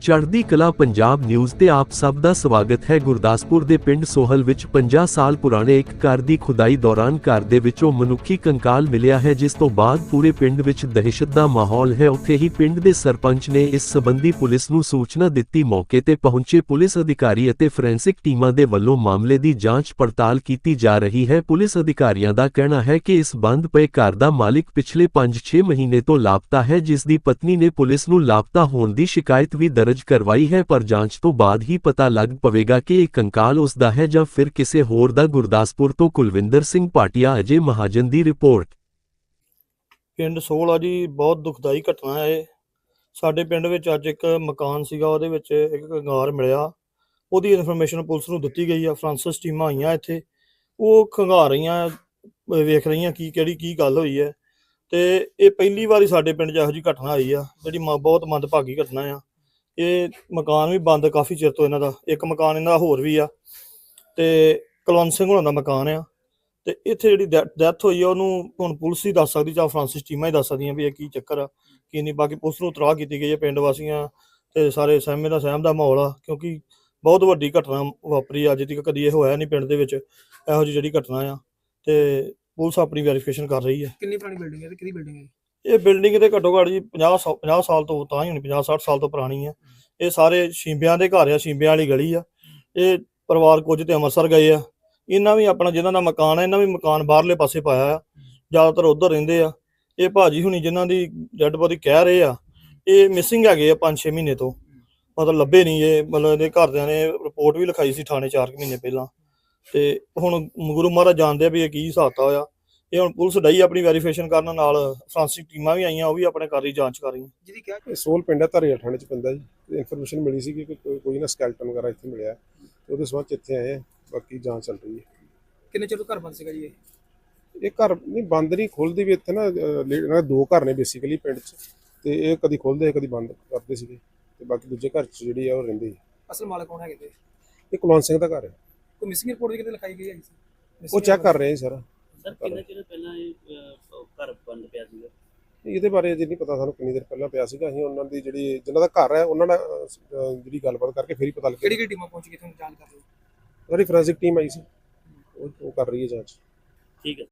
ਚੜ੍ਹਦੀ ਕਲਾ ਪੰਜਾਬ ਨਿਊਜ਼ ਤੇ ਆਪ ਸਭ ਦਾ ਸਵਾਗਤ ਹੈ। ਗੁਰਦਾਸਪੁਰ ਦੇ ਪਿੰਡ ਸੋਹਲ ਵਿੱਚ 50 ਸਾਲ ਪੁਰਾਣੇ ਇੱਕ ਘਰ ਦੀ ਖੁਦਾਈ ਦੌਰਾਨ ਘਰ ਦੇ ਵਿੱਚੋਂ ਮਨੁੱਖੀ ਕੰਕਾਲ ਮਿਲਿਆ ਹੈ, ਜਿਸ ਤੋਂ ਬਾਅਦ ਪੂਰੇ ਪਿੰਡ ਵਿੱਚ ਦਹਿਸ਼ਤ ਦਾ ਮਾਹੌਲ ਹੈ। ਉੱਥੇ ਹੀ ਪਿੰਡ ਦੇ ਸਰਪੰਚ ਨੇ ਇਸ ਸੰਬੰਧੀ ਪੁਲਿਸ ਨੂੰ ਸੂਚਨਾ ਦਿੱਤੀ। ਮੌਕੇ ਤੇ ਪਹੁੰਚੇ ਪੁਲਿਸ ਅਧਿਕਾਰੀ ਅਤੇ ਫੋਰੈਂਸਿਕ ਟੀਮਾਂ ਦੇ ਵੱਲੋਂ ਮਾਮਲੇ ਦੀ ਜਾਂਚ ਪੜਤਾਲ ਕੀਤੀ ਜਾ ਰਹੀ ਹੈ। ਪੁਲਿਸ ਅਧਿਕਾਰੀਆਂ ਦਾ ਕਹਿਣਾ ਹੈ ਕਿ ਇਸ ਬੰਦ ਪਏ ਘਰ ਦਾ ਮਾਲਿਕ ਪਿਛਲੇ 5-6 ਮਹੀਨੇ ਤੋਂ ਲਾਪਤਾ ਹੈ, ਜਿਸ ਦੀ ਪਤਨੀ ਨੇ ਪੁਲਿਸ ਨੂੰ ਲਾਪਤਾ ਹੋਣ ਦੀ ਸ਼ਿਕਾਇਤ ਵੀ ਦਰਜ ਕਰਵਾਈ ਹੈ, ਪਰ ਜਾਂਚ ਤੋਂ ਬਾਅਦ ਹੀ ਪਤਾ ਲੱਗ ਪਵੇਗਾ ਕਿ ਇਹ ਕੰਕਾਲ ਉਸ ਦਾ ਹੈ ਜਾਂ ਫਿਰ ਕਿਸੇ ਹੋਰ ਦਾ। ਗੁਰਦਾਸਪੁਰ ਤੋਂ ਕੁਲਵਿੰਦਰ ਸਿੰਘ ਭਾਟੀਆ ਅਜੇ ਮਹਾਜਨ ਦੀ ਰਿਪੋਰਟ। ਪਿੰਡ ਸੋਹਲ ਜੀ, ਬਹੁਤ ਦੁਖਦਾਈ ਘਟਨਾ ਹੈ ਸਾਡੇ ਪਿੰਡ ਵਿੱਚ ਅੱਜ ਇੱਕ ਮਕਾਨ ਸੀਗਾ, ਉਹਦੇ ਵਿੱਚ ਇੱਕ ਕੰਗਾਰ ਮਿਲਿਆ। ਉਹਦੀ ਇਨਫੋਰਮੇਸ਼ਨ ਪੁਲਿਸ ਨੂੰ ਦਿੱਤੀ ਗਈ ਆ, ਫਰਾਂਸਿਸ ਟੀਮਾਂ ਆਈਆਂ ਇੱਥੇ। ਉਹ ਖੰਗਾਰ ਰਹੀਆਂ, ਵੇਖ ਰਹੀਆਂ ਕੀ, ਕਿਹੜੀ, ਕੀ ਗੱਲ ਹੋਈ ਹੈ। ਤੇ ਇਹ ਪਹਿਲੀ ਵਾਰੀ ਸਾਡੇ ਪਿੰਡ 'ਚ ਇਹੋ ਜਿਹੀ ਘਟਨਾ ਆਈ ਆ, ਜਿਹੜੀ ਮ- ਬਹੁਤ ਮੰਦਭਾਗੀ ਘਟਨਾ ਆ। ਇਹ ਮਕਾਨ ਵੀ ਬੰਦ ਕਾਫੀ ਚਿਰ ਤੋਂ ਇਹਨਾਂ ਦਾ ਇੱਕ ਮਕਾਨ ਇਹਨਾਂ ਦਾ ਹੋਰ ਵੀ ਆ ਤੇ ਕੁਲਵੰਤ ਸਿੰਘ ਹੋਣਾ ਦਾ ਮਕਾਨ ਆ ਤੇ ਇੱਥੇ ਜਿਹੜੀ ਡੈਥ ਹੋਈ ਆ ਉਹਨੂੰ ਹੁਣ ਪੁਲਿਸ ਹੀ ਦੱਸ ਸਕਦੀ ਜਾਂ ਫਰਾਂਸਿਸ ਟੀਮਾਂ ਹੀ ਦੱਸ ਸਕਦੀਆਂ ਵੀ ਇਹ ਕੀ ਚੱਕਰ ਆ ਕੀ ਨਹੀਂ ਬਾਕੀ ਪੁਲਿਸ ਨੂੰ ਤਰਾਹ ਕੀਤੀ ਗਈ ਹੈ ਪਿੰਡ ਵਾਸੀਆਂ ਤੇ ਸਾਰੇ ਸਹਿਮੇ ਦਾ ਸਹਿਮ ਦਾ ਮਾਹੌਲ ਆ ਕਿਉਂਕਿ ਬਹੁਤ ਵੱਡੀ ਘਟਨਾ ਵਾਪਰੀ ਆ, ਅੱਜ ਤੱਕ ਕਦੀ ਇਹ ਹੋਇਆ ਨਹੀਂ ਪਿੰਡ ਦੇ ਵਿੱਚ ਇਹੋ ਜਿਹੀ ਜਿਹੜੀ ਘਟਨਾ ਆ ਤੇ ਪੁਲਿਸ ਆਪਣੀ ਵੈਰੀਫਿਕੇਸ਼ਨ ਕਰ ਰਹੀ ਹੈ ਕਿੰਨੀ ਪੁਰਾਣੀ ਬਿਲਡਿੰਗ ਹੈ ਤੇ ਕਿਹਦੀ ਬਿਲਡਿੰਗ ਹੈ? ਇਹ ਬਿਲਡਿੰਗ ਤੇ ਘੱਟੋ ਘੱਟ ਜੀ 50 ਸੌ- 50 ਸਾਲ ਤੋਂ ਤਾਂ ਹੀ ਹੋਣੀ 50 60 ਸਾਲ ਤੋਂ ਪੁਰਾਣੀ ਆ। ਇਹ ਸਾਰੇ ਸ਼ੀਂਬਿਆਂ ਦੇ ਘਰ ਆ, ਸ਼ੀਂਬਿਆਂ ਵਾਲੀ ਗਲੀ ਆ। ਇਹ ਪਰਿਵਾਰ ਕੁਝ ਤੇ ਅੰਮ੍ਰਿਤਸਰ ਗਏ ਆ। ਇਹਨਾਂ ਵੀ ਆਪਣਾ ਜਿਹਨਾਂ ਦਾ ਮਕਾਨ ਹੈ ਇਹਨਾਂ ਵੀ ਮਕਾਨ ਬਾਹਰਲੇ ਪਾਸੇ ਪਾਇਆ ਆ। ਜ਼ਿਆਦਾਤਰ ਉਧਰ ਰਹਿੰਦੇ ਆ। ਇਹ ਭਾਜੀ ਹੁਣੀ ਜਿਨ੍ਹਾਂ ਦੀ ਡੈੱਡ ਬੋਡੀ ਕਹਿ ਰਹੇ ਆ, ਇਹ ਮਿਸਿੰਗ ਹੈਗੇ ਆ 5-6 ਮਹੀਨੇ ਤੋਂ। ਮਤਲਬ ਲੱਭੇ ਨਹੀਂ ਇਹ, ਮਤਲਬ ਇਹਦੇ ਘਰਦਿਆਂ ਨੇ ਰਿਪੋਰਟ ਵੀ ਲਿਖਾਈ ਸੀ ਥਾਣੇ 4 ਮਹੀਨੇ ਪਹਿਲਾਂ। ਤੇ ਹੁਣ ਗੁਰੂ ਮਹਾਰਾਜ ਜਾਣਦੇ ਆ ਵੀ ਇਹ ਕੀ ਹਿਸਾਬਤਾ ਹੋਇਆ ਇਹ ਹੁਣ ਪੁਲਿਸ ਡਈ ਆਪਣੀ ਵੈਰੀਫਿਕੇਸ਼ਨ ਕਰਨ ਨਾਲ ਫਰਾਂਸਿਕ ਟੀਮਾਂ ਵੀ ਆਈਆਂ ਉਹ ਵੀ ਆਪਣੇ ਕਰ ਰਹੀ ਜਾਂਚ ਕਰ ਰਹੀਆਂ। ਜਿਹਦੀ ਕਿਹਾ ਇਹ ਸੋਲ ਪਿੰਡ ਹੈ ਧਰੀਆ ਥਾਣੇ ਚ ਪੈਂਦਾ ਜੀ। ਇਨਫੋਰਮੇਸ਼ਨ ਮਿਲੀ ਸੀ ਕਿ ਕੋਈ- ਕੋਈ ਨਾ ਸਕੈਲਟਨ ਵਗੈਰਾ ਇੱਥੇ ਮਿਲਿਆ। ਤੇ ਉਹਦੇ ਸਬੰਧ ਚ ਇੱਥੇ ਆਏ ਆ ਬਾਕੀ ਜਾਂਚ ਚੱਲ ਰਹੀ ਹੈ। ਕਿੰਨੇ ਚਿਰ ਤੋਂ ਘਰ ਬੰਦ ਸੀਗਾ ਜੀ ਇਹ? ਇਹ ਘਰ ਨਹੀਂ ਬੰਦ ਨਹੀਂ ਖੁੱਲਦੀ ਵੀ ਇੱਥੇ ਨਾ ਅਹ, ਲੇ- ਇਹਨਾਂ ਦੇ ਦੋ ਘਰ ਨੇ ਬੇਸਿਕਲੀ ਪਿੰਡ ਚ। ਤੇ ਇਹ ਕਦੀ ਖੁੱਲਦੇ ਕਦੀ ਬੰਦ ਕਰਦੇ ਸੀਗੇ। ਤੇ ਬਾਕੀ ਦੂਜੇ ਘਰ ਚ ਜਿਹੜੀ ਆ ਉਹ ਰਹਿੰਦੇ ਸੀ। ਅਸਲ ਮਾਲਕ ਕੌਣ ਹੈਗੇ ਤੇ? ਇਹ ਕੁਲਵੰਤ ਸਿੰਘ ਦਾ ਘਰ ਹੈ। ਕੋਈ ਮਿਸਿੰਗ ਰਿਪੋਰਟ ਵੀ ਕਿਤੇ ਲਿਖਾਈ ਗਈ ਹੈ ਜੀ? ਉਹ ਚੈੱਕ ਕਰ ਰਹੇ ਆ ਸਰ। ਸਰ ਕਿੰਨੇ ਚਿਰ ਪਹਿਲਾਂ ਇਹ ਅਹ, ਘਰ ਬੰਦ ਪਿਆ ਸੀਗਾ? ਇਹਦੇ ਬਾਰੇ ਜੇ ਨਹੀਂ ਪਤਾ ਸਾਨੂੰ ਕਿੰਨੀ ਦੇਰ ਪਹਿਲਾਂ ਪਿਆ ਸੀਗਾ। ਅਸੀਂ ਉਹਨਾਂ ਦੀ ਜਿਹੜੀ ਜਿਨ੍ਹਾਂ ਦਾ ਘਰ ਹੈ ਉਹਨਾਂ ਨਾਲ ਅਹ, ਅਹ, ਜਿਹੜੀ ਗੱਲਬਾਤ ਕਰਕੇ ਫੇਰ ਹੀ ਪਤਾ ਲੱਗਿਆ। ਕਿਹੜੀ ਕਿਹੜੀ ਟੀਮਾਂ ਪਹੁੰਚ ਗਈ ਤੁਹਾਨੂੰ ਜਾਂਚ ਕਰ ਰਹੀ ਸਾਡੀ ਫੋਰੈਂਸਿਕ ਟੀਮ ਆਈ ਸੀ। ਉਹ ਉਹ ਕਰ ਰਹੀ ਹੈ ਜਾਂਚ। ਠੀਕ ਹੈ।